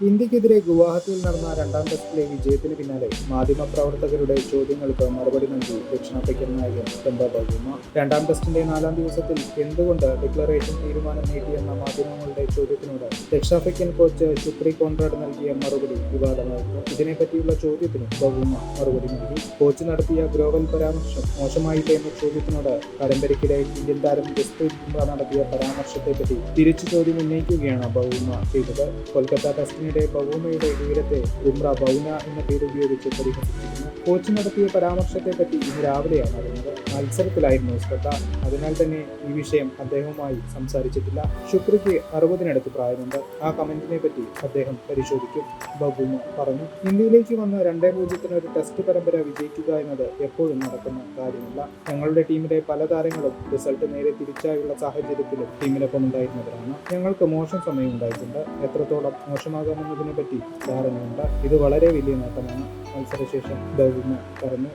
ഇന്ത്യക്കെതിരെ ഗുവാഹത്തിയിൽ നടന്ന രണ്ടാം ടെസ്റ്റിലെ വിജയത്തിന് പിന്നാലെ മാധ്യമപ്രവർത്തകരുടെ ചോദ്യങ്ങൾക്ക് മറുപടി നൽകി ദക്ഷിണാഫ്രിക്കൻ നായകൻ പെമ്പ ബൗമ രണ്ടാം ടെസ്റ്റിന്റെ നാലാം ദിവസത്തിൽ എന്തുകൊണ്ട് ഡിക്ലറേഷൻ തീരുമാനം നീട്ടിയെന്ന മാധ്യമങ്ങളുടെ ചോദ്യത്തിനോട് ദക്ഷിണാഫ്രിക്കൻ കോച്ച് സുപ്രീ കോൺറാഡ് നൽകിയ മറുപടി വിവാദമായിരുന്നു. ഇതിനെപ്പറ്റിയുള്ള ചോദ്യത്തിന് ബഹുമ മറുപടി നൽകി. കോച്ച് നടത്തിയ ഗ്ലോബൽ പരാമർശം മോശമായില്ലേ എന്ന ചോദ്യത്തിനോട് പരമ്പരയ്ക്കിടെ ഇന്ത്യൻ താരം ജസ്പ്രീത് നടത്തിയ പരാമർശത്തെപ്പറ്റി തിരിച്ചു ചോദ്യം ഉന്നയിക്കുകയാണ് ബഹുമ ചെയ്തത്. കൊൽക്കത്ത ടെസ്റ്റിനിടെ ബൗമയുടെ വീരത്തെ ബുംറ ബൗന എന്ന പേര് ഉപയോഗിച്ച് പരിഹസിച്ചിരുന്നു. കോച്ച് നടത്തിയ പരാമർശത്തെപ്പറ്റി ഇന്ന് രാവിലെയാണ് അറിഞ്ഞത് മത്സരത്തിലായിരുന്നു ശ്രദ്ധ അതിനാൽ തന്നെ ഈ വിഷയം അദ്ദേഹവുമായി സംസാരിച്ചിട്ടില്ല. ശുക്രിക്ക് അറുപതിനടുത്ത് പ്രായമുണ്ട്. ആ കമന്റിനെ പറ്റി അദ്ദേഹം പരിശോധിക്കും. ബബുമ പറഞ്ഞു ഇന്ത്യയിലേക്ക് വന്ന് രണ്ടേ പൂജ്യത്തിന് ഒരു ടെസ്റ്റ് പരമ്പര വിജയിക്കുക എന്നത് എപ്പോഴും നടക്കുന്ന കാര്യമല്ല. ഞങ്ങളുടെ ടീമിലെ പല താരങ്ങളും റിസൾട്ട് നേരെ തിരിച്ചായുള്ള സാഹചര്യത്തിലും ടീമിനൊപ്പം ഉണ്ടായിരുന്നവരാണ്. ഞങ്ങൾക്ക് മോശം സമയം ഉണ്ടായിട്ടുണ്ട്. എത്രത്തോളം മോശമാകാമെന്നതിനെ പറ്റി ധാരണയുണ്ട്. ഇത് വളരെ വലിയ നേട്ടമാണ്. മത്സരശേഷം ബൗമ പറഞ്ഞു